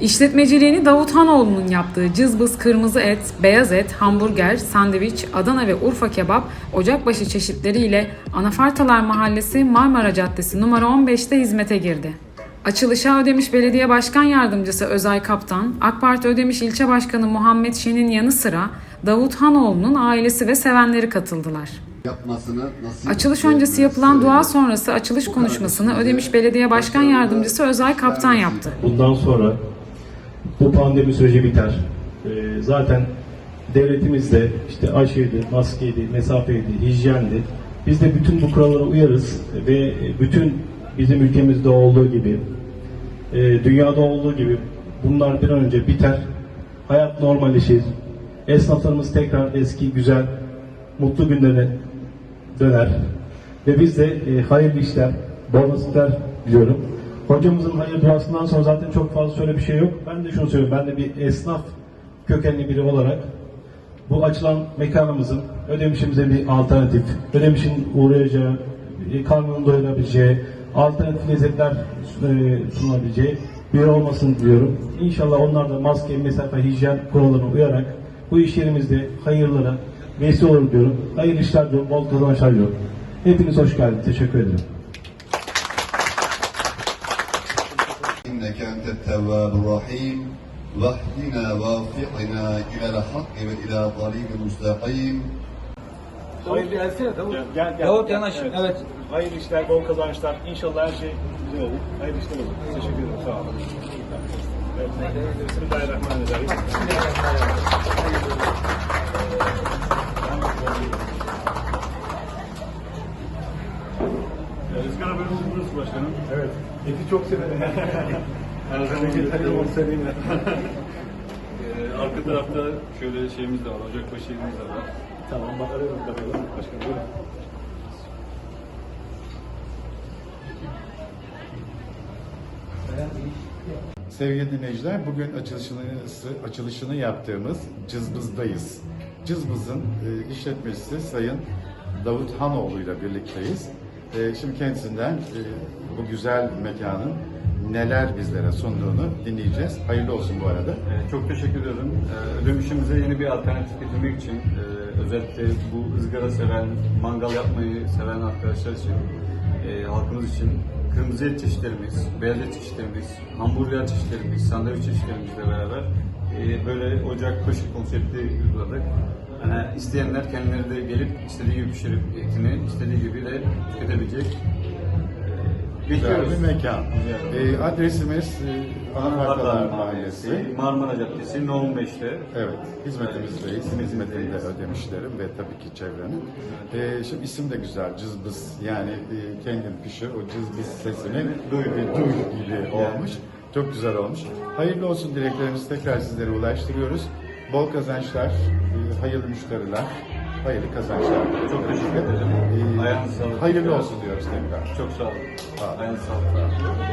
İşletmeciliğini Davut Hanoğlu'nun yaptığı cızbız kırmızı et, beyaz et, hamburger, sandviç, Adana ve Urfa kebap, ocakbaşı çeşitleriyle Anafartalar Mahallesi Marmara Caddesi numara 15'te hizmete girdi. Açılışa Ödemiş Belediye Başkan Yardımcısı Özay Kaptan, AK Parti Ödemiş İlçe Başkanı Muhammed Şen'in yanı sıra Davut Hanoğlu'nun ailesi ve sevenleri katıldılar. Açılış öncesi yapılan dua sonrası açılış konuşmasını Ödemiş Belediye Başkan Yardımcısı Özay Kaptan yaptı. Bundan sonra bu pandemi süreci biter. Ee, zaten devletimiz de işte aşıydı, maskeydi, mesafeydi, hijyendi. Biz de bütün bu kurallara uyarız ve bütün bizim ülkemizde olduğu gibi, e, dünyada olduğu gibi bunlar bir an önce biter. Hayat normalleşir. Esnaflarımız tekrar eski, güzel, mutlu günlerine döner. Ve biz de e, hayırlı işler, bol nasipler diliyorum. Hocamızın hayır duasından sonra zaten çok fazla söyle bir şey yok. Ben de şunu söylüyorum. Ben de bir esnaf kökenli biri olarak bu açılan mekanımızın ödemişimize bir alternatif, ödemişin uğrayacağı, e, karnını doyurabileceği, alternatif lezzetler e, sunabileceği bir olmasını diliyorum. İnşallah onlar da maske, mesafe, hijyen kurallarına uyarak bu iş yerimizde hayırlara vesile olur diyorum. Hayırlı işler diliyorum, bol kazançlar diliyorum. Hepiniz hoş geldiniz. Teşekkür ederim. إنك أنت التواب الرحيم واهدنا ووفقنا إلى الحق وإلى طريق مستقيم Davut gelsene Davut. Gel, gel. Davut yanaşın. Evet. Hayırlı işler, bol kazançlar. İnşallah her şey güzel olur. Hayırlı işler olur. Teşekkür ederim. Sağ olun. Evet. Bismillahirrahmanirrahim. Rızgara bölümümüz burası başkanım. Evet. Eti çok severim. Her zaman onu seveyim. Ee, arka tarafta şöyle şeyimiz de var, ocakbaşı yerimiz de var. Tamam, bak arıyorum bakalım. Başkanım buyurun. Sevgili dinleyiciler, bugün açılışını, açılışını yaptığımız Cızbız'dayız. Cızbız'ın e, işletmecisi Sayın Davut Hanoğlu ile birlikteyiz. E, şimdi kendisinden e, bu güzel mekanın neler bizlere sunduğunu dinleyeceğiz. Hayırlı olsun bu arada. Ee, çok teşekkür ederim. Ee, ödemişimize yeni bir alternatif getirmek için, e, özellikle bu ızgara seven, mangal yapmayı seven arkadaşlar için, e, halkımız için kırmızı et çeşitlerimiz, beyaz et çeşitlerimiz, hamburger çeşitlerimiz, sandviç çeşitlerimizle beraber e, böyle ocak başı konsepti uyguladık. Yani isteyenler kendileri de gelip istediği gibi pişirip etini istediği gibi de tüketebilecek. Güzel bekliyoruz. bir mekan. E, adresimiz e, Anafartalar Mahallesi. Marmara Caddesi, No 15'te. Evet, hizmetimizdeyiz. Hizmetinde ödemişlerim ve tabii ki çevrenin. Ee, şimdi isim de güzel, cızbız. Yani e, kendin pişir, o cızbız sesini duy, duy gibi olmuş. Çok güzel olmuş. Hayırlı olsun dileklerimizi tekrar sizlere ulaştırıyoruz. Bol kazançlar, e, hayırlı müşteriler, hayırlı kazançlar. Çok teşekkür ederim. Ee, Ayağınıza sağlık. hayırlı olsun diyoruz tekrar. Çok sağ olun. Sağ olun. Ayağınıza sağlık.